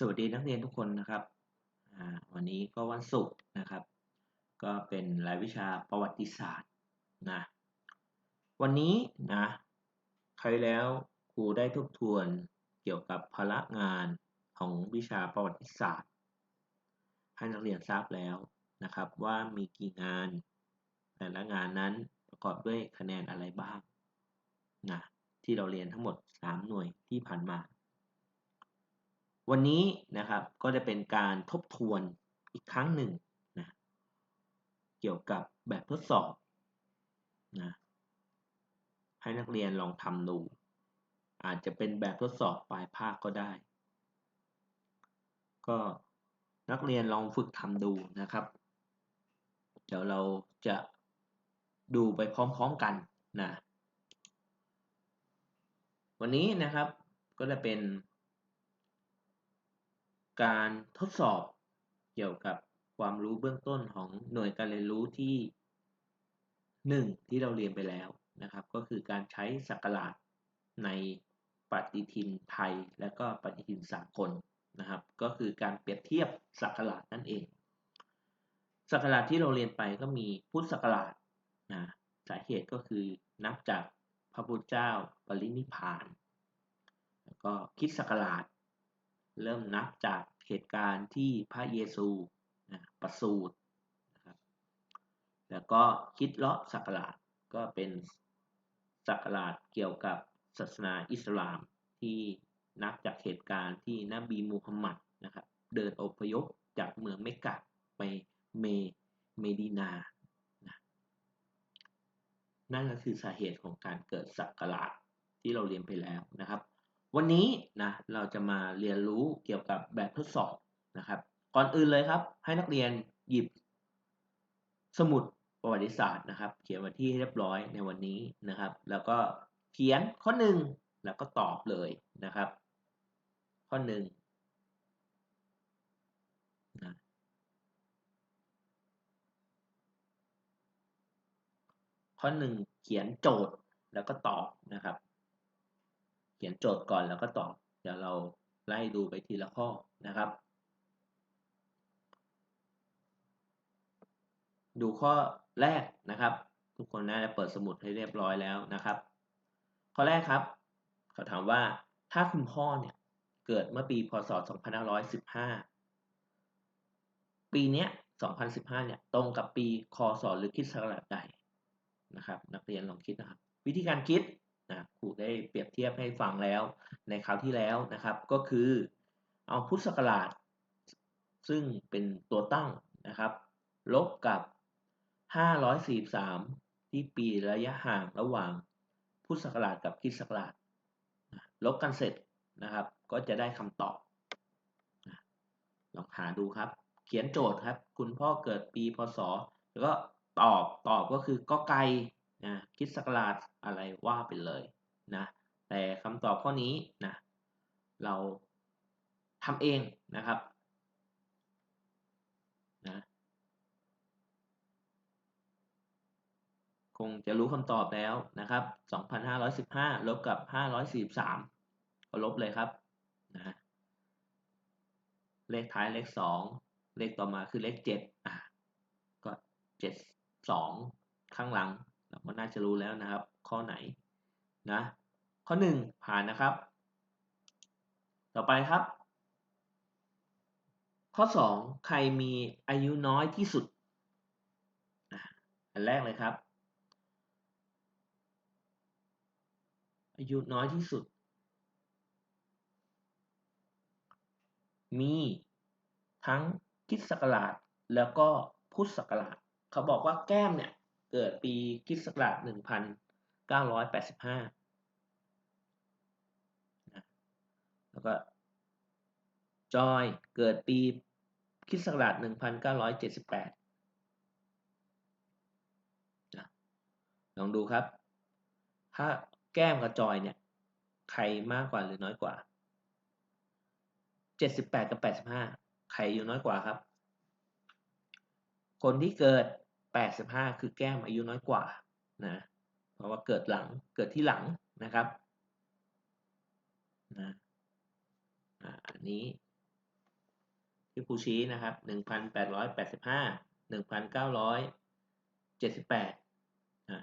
สวัสดีนักเรียนทุกคนนะครับ วันนี้ก็วันศุกร์นะครับ ก็เป็นรายวิชาประวัติศาสตร์นะ วันนี้นะใครแล้วครูได้ทบทวนเกี่ยวกับภาระงานของวิชาประวัติศาสตร์ ให้นักเรียนทราบแล้วนะครับว่ามีกี่งาน แต่ละงานนั้นประกอบด้วยคะแนนอะไรบ้างนะที่เราเรียนทั้งหมด 3 หน่วยที่ผ่านมา วันนี้นะครับก็จะเป็นการทบทวนอีกครั้งหนึ่งนะเกี่ยวกับแบบทดสอบนะให้นักเรียนลองทำดูอาจจะเป็นแบบทดสอบปลายภาคก็ได้ ก็นักเรียนลองฝึกทำดูนะครับ เดี๋ยวเราจะดูไปพร้อมๆกันนะวันนี้นะครับก็จะเป็น การทดสอบเกี่ยวกับความรู้เบื้องต้นของหน่วยการเรียนรู้ที่ 1 ที่เราเรียนไปแล้วนะครับ ก็คือการใช้สักราชในปฏิทินไทยและก็ปฏิทินสากลนะครับ ก็คือการเปรียบเทียบสักราชนั่นเองสักราชที่เราเรียนไปก็มีพุทธศักราชนะสาเหตุก็คือนับจากพระพุทธเจ้าปรินิพาน แล้วก็คิดศักราช เริ่มนับจากเหตุการณ์ที่พระเยซูนะประสูตินะครับแล้วก็คิดเลาะศักราชก็เป็นศักราชเกี่ยวกับศาสนาอิสลามที่นับจากเหตุการณ์ที่นบีมูฮัมหมัดนะครับเดินอพยพจากเมืองเมกะไปเมเมดินานะนั่นก็คือสาเหตุของการเกิดศักราชที่เราเรียนไปแล้วนะครับ วันนี้นะเราจะมาเรียนรู้เกี่ยวกับแบบทดสอบนะครับ ก่อนอื่นเลยครับ ให้นักเรียนหยิบ สมุดประวัติศาสตร์นะครับ เขียนวันที่ให้เรียบร้อยในวันนี้นะครับ แล้วก็เขียนข้อหนึ่งแล้วก็ตอบเลยนะครับ ข้อหนึ่งนะข้อหนึ่งเขียนโจทย์แล้วก็ตอบนะครับ เขียนโจทย์ก่อนแล้วก็ตอบ เดี๋ยวเราไล่ดูไปทีละข้อนะครับ ดูข้อแรกนะครับ ทุกคนน่าจะเปิดสมุดให้เรียบร้อยแล้วนะครับ ข้อแรกครับ เขาถามว่าถ้าคุณพ่อเนี่ยเกิดเมื่อปีพศ 2515 ปีเนี้ย 2015 เนี่ย ตรงกับปี คศ หรือคริสต์ศักราชใดนะครับ นักเรียนลองคิดนะครับ วิธีการคิด นะครูได้เปรียบเทียบให้ฟังแล้วในคราวที่แล้วนะครับ ก็คือเอาพุทธศักราช ซึ่งเป็นตัวตั้งนะครับ ลบกับ 543 ที่ปีระยะห่างระหว่างพุทธศักราชกับคริสต์ศักราชลบกันเสร็จนะครับ ก็จะได้คำตอบลองหาดูครับ เขียนโจทย์ครับ คุณพ่อเกิดปีพศ แล้วก็ตอบตอบก็คือก็ไกล นะคิดศักราชอะไรว่าไปเลยนะแต่คำตอบข้อนี้นะเราทำเองนะครับนะคงจะรู้คำตอบแล้วนะครับ 2,515 ลบกับ 543 ก็ลบเลยครับนะเลขท้ายเลข 2 เลขต่อมาคือเลข 7 อะ ก็ 7 2 ข้างหลัง เราก็น่าจะรู้แล้วนะครับ ข้อไหนนะ ข้อ 1 ผ่านนะครับ ต่อไปครับ ข้อ 2 ใครมีอายุน้อยที่สุดอันแรกเลยครับ อายุน้อยที่สุด มีทั้งคริสต์ศักราชแล้วก็พุทธศักราชเขาบอกว่าแก้มเนี่ย เกิดปีคิสต์ศักราช1985นะแล้วก็จอยเกิดปีคิสต์ศักราช1978นะลองดูครับ ถ้าแก้มกับจอยเนี่ย ใครมากกว่าหรือน้อยกว่า 78 กับ 85 ใครอยู่น้อยกว่าครับ คนที่เกิด 85 คือแก้มอายุน้อยกว่านะเพราะว่าเกิดหลังเกิดที่หลังนะครับนะอันนี้ที่ครูชี้นะครับ 1,885 1,978อ่า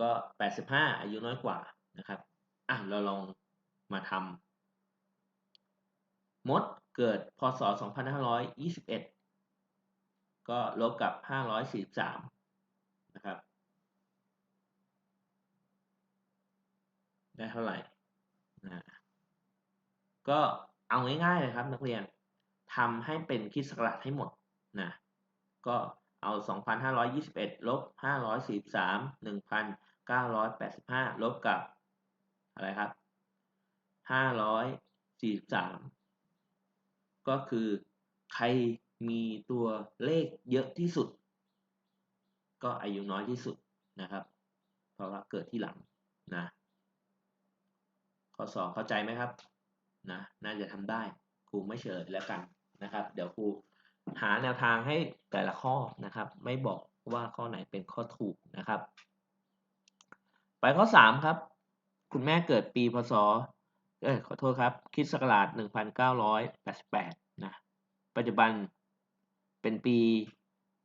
ก็ 85 อายุน้อยกว่านะครับอะเราลองมาทำมดเกิดพศ 2521 ก็ลบกับ 543 นะครับ ได้เท่าไหร่นะก็เอาง่ายๆเลยครับนักเรียนทำให้เป็นคริดศักราชให้หมดนะก็เอา 2,521 ลบ 543 1,985 ลบกับ อะไรครับ 543 ก็คือใคร มีตัวเลขเยอะที่สุด ก็อายุน้อยที่สุดนะครับ เพราะว่าเกิดที่หลังนะข้อสองเข้าใจไหมครับนะน่าจะทำได้ครูไม่เฉลยแล้วกันนะครับ เดี๋ยวครูหาแนวทางให้แต่ละข้อนะครับ ไม่บอกว่าข้อไหนเป็นข้อถูกนะครับ ไปข้อสามครับ คุณแม่เกิดปีพศเอ้ยขอโทษครับคริดศักราช1988นะปัจจุบัน เป็นปี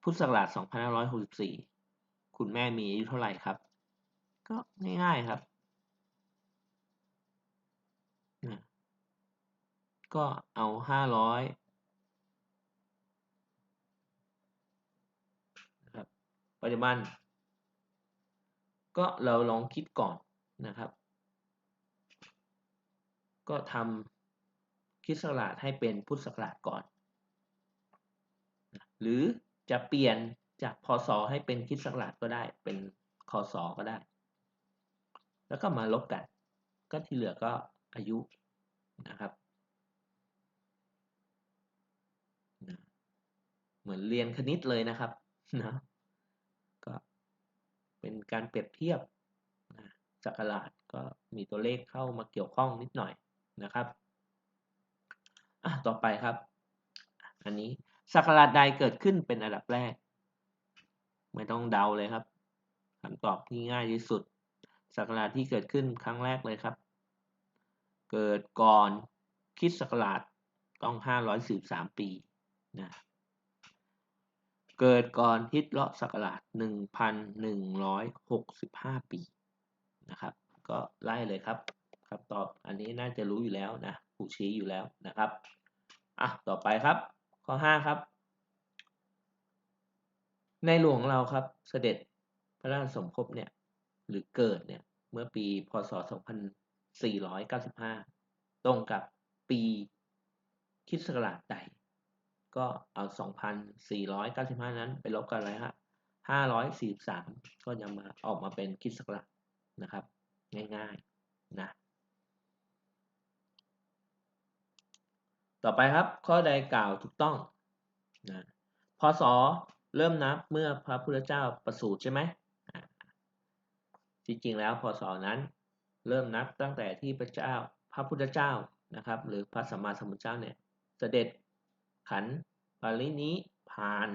พุทธศักราช 2564 คุณแม่มีอายุเท่าไหร่ครับ ก็ง่ายๆครับก็เอาห้าร้อยนะครับ ปัจจุบัน ก็เราลองคิดก่อนนะครับ ก็ทำคิดศักราชให้เป็นพุทธศักราชก่อน หรือจะเปลี่ยนจากพศให้เป็นคริดศักราชก็ได้เป็นคศก็ได้ แล้วก็มาลบกัน ก็ที่เหลือก็อายุนะครับเหมือนเรียนคณิตเลยนะครับนะก็เป็นการเปรียบเทียบนะจักรลาดก็มีตัวเลขเข้ามาเกี่ยวข้องนิดหน่อยนะครับอะต่อไปครับ อันนี้ สักราชใดเกิดขึ้นเป็นอันดับแรก ไม่ต้องเดาเลยครับคำตอบที่ง่ายที่สุด สักราชที่เกิดขึ้นครั้งแรกเลยครับ เกิดก่อนคิดสักราชต้อง 543 ปีนะเกิดก่อนฮิตเลาะศักราช1,165 ปีนะครับ ก็ไล่เลยครับคำตอบอันนี้น่าจะรู้อยู่แล้วนะผู้ชี้อยู่แล้วนะครับ อะ ต่อไปครับ ข้อ5ครับ ในหลวงเราครับ เสด็จพระราชสมภพเนี่ย หรือเกิดเนี่ย เมื่อปีพศ 2495 ตรงกับปีคิดศักราชใด ก็เอา 2,495 นั้นไปลบกันเลยฮะ543 ก็จะมาออกมาเป็นคิดสักละนะครับ ง่ายๆนะ ต่อไปครับข้อใดกล่าวถูกต้องนะพศเริ่มนับเมื่อพระพุทธเจ้าประสูติใช่ไหมที่จริงแล้วพศนั้น เริ่มนับตั้งแต่ที่พระเจ้าพระพุทธเจ้านะครับ หรือพระสัมมาสัมพุทธเจ้าเนี่ยเสด็จขันปรินิพาน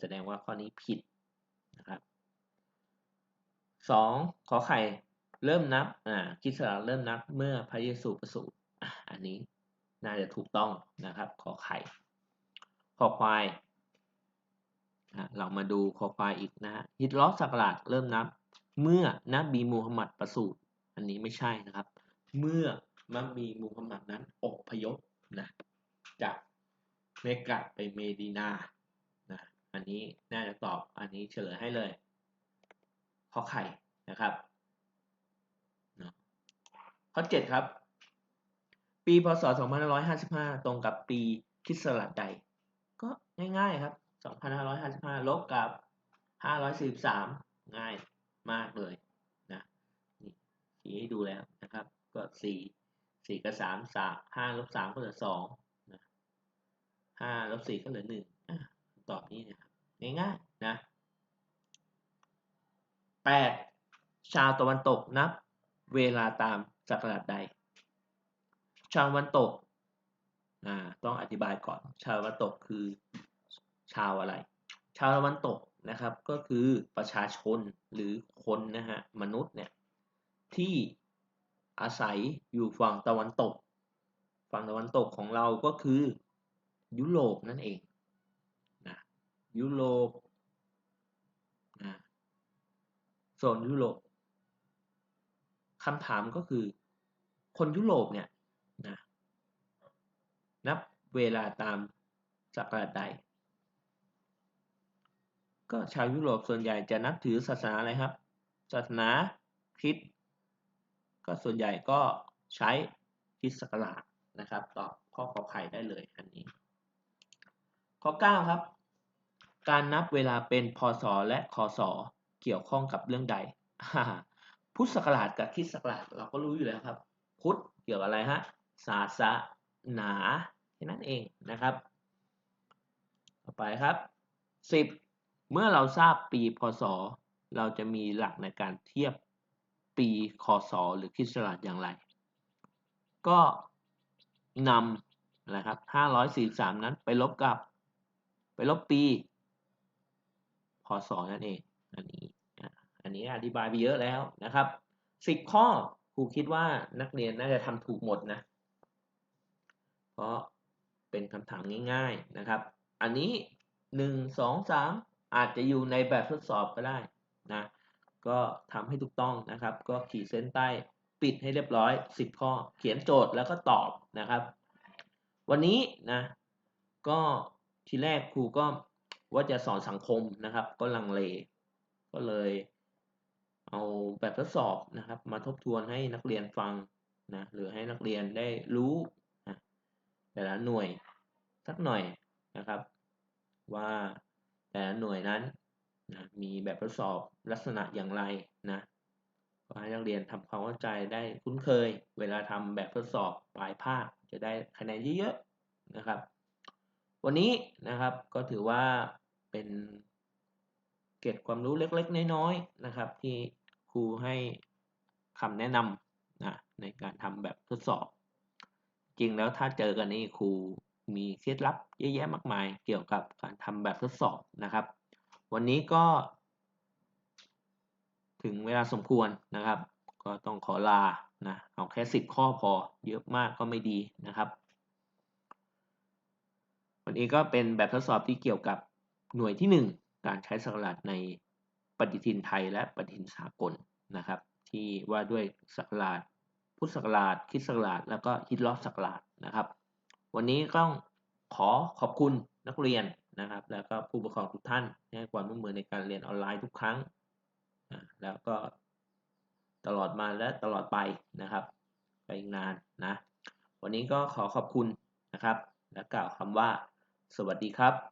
แสดงว่าข้อนี้ผิดนะครับสองขอไข่เริ่มนับอ่าคิดสลักเริ่มนับเมื่อพระเยซูประสูติอันนี้ น่าจะถูกต้องนะครับ ขอไข่ขอควายเรามาดูขอควายอีกนะฮะฮิตลอสสักราชเริ่มนับ เมื่อนบีมูฮัมหมัดประสูติอันนี้ไม่ใช่นะครับ เมื่อมับีมูฮัมหมัดนั้นอกพยพนะจากเมกะไปเมดินานะอันนี้น่าจะตอบอันนี้เฉลยให้เลยข้อไข่นะครับข้อ 7 ครับ ปีพศ 2555 ตรงกับปีคริสลัดใด ก็ง่ายๆครับ 2555 ลบกับ 543 ง่ายมากเลยนะนี่ชี้ให้ดูแล้วนะครับ ก็ 4 4 กับ 3 3 5ลบ3ก็เหลือ2ห้าลบสี่ก็เหลือหนึ่งตอบนี้นะครับง่ายๆนะแปดชาวตะวันตกนับเวลาตามจักราชใด ชาวตะวันตกต้องอธิบายก่อน ชาวตะวันตกคือชาวอะไร ชาวตะวันตกนะครับก็คือประชาชนหรือคนนะฮะมนุษย์เนี่ยที่อาศัยอยู่ฝั่งตะวันตก ฝั่งตะวันตกของเราก็คือยุโรปนั่นเองนะยุโรปนะโซนยุโรปคำถามก็คือ คนยุโรปเนี่ย นะนับเวลาตามศักราชใด ก็ชาวยุโรปส่วนใหญ่จะนับถือศาสนาอะไรครับ ศาสนาคริสต์ก็ส่วนใหญ่ก็ใช้คริสต์ศักราชนะครับตอบข้อขอไข่ได้เลยอันนี้ ข้อ 9 ครับ การนับเวลาเป็นพศและคศเกี่ยวข้องกับเรื่องใด พุทธศักราชกับคริสต์ศักราชเราก็รู้อยู่แล้วครับ พุทธเกี่ยวกับอะไรฮะ ศาสนาแค่นั้นเองนะครับ ต่อไปครับ 10 เมื่อเราทราบปีพศ เราจะมีหลักในการเทียบปีคศหรือคริสต์ศักราชอย่างไร ก็นำนะครับ543 นั้นไปลบกับ ไปลบปี พศนั่นเองอันนี้อันนี้อธิบายไปเยอะแล้วนะครับ 10 ข้อครูคิดว่านักเรียนน่าจะทำถูกหมดนะ ราะเป็นคำถามง่ายๆนะครับ อันนี้ 1 2 3 อาจจะอยู่ในแบบทดสอบก็ได้นะก็ทำให้ถูกต้องนะครับ ก็ขีดเส้นใต้ปิดให้เรียบร้อย 10 ข้อ เขียนโจทย์แล้วก็ตอบนะครับ วันนี้นะก็ทีแรกครูก็ว่าจะสอนสังคมนะครับ ก็ลังเล ก็เลยเอาแบบทดสอบนะครับ มาทบทวนให้นักเรียนฟังนะหรือให้นักเรียนได้รู้ แต่ละหน่วยสักหน่อยนะครับ ว่าแต่ละหน่วยนั้นนะมีแบบทดสอบลักษณะอย่างไรนะก็ให้นักเรียนทำความเข้าใจได้คุ้นเคย เวลาทำแบบทดสอบปลายภาคจะได้คะแนนเยอะๆนะครับ วันนี้นะครับก็ถือว่าเป็นเก็บความรู้เล็กๆ น้อยๆนะครับ ที่ครูให้คำแนะนำนะในการทำแบบทดสอบ จริงแล้วถ้าเจอกันนี่ครูมีเคล็ดลับเยอะแยะมากมาย เกี่ยวกับการทำแบบทดสอบนะครับ วันนี้ก็ ถึงเวลาสมควรนะครับ ก็ต้องขอลานะเอาแค่สิบข้อพอเยอะมากก็ไม่ดีนะครับ วันนี้ก็เป็นแบบทดสอบที่เกี่ยวกับหน่วยที่ 1 การใช้สักราชในปฏิทินไทยและปฏิทินสากลนะครับ ที่ว่าด้วยสักราช พุทธศักราชคริสต์ศักราชแล้วก็ฮิตลอฟศักราชนะครับ วันนี้ต้องขอขอบคุณนักเรียนนะครับ แล้วก็ผู้ปกครองทุกท่านให้ความร่วมมือในการเรียนออนไลน์ทุกครั้ง แล้วก็ตลอดมาและตลอดไปนะครับ ไปอีกนานนะ วันนี้ก็ขอขอบคุณนะครับ และกล่าวคำว่า สวัสดีครับ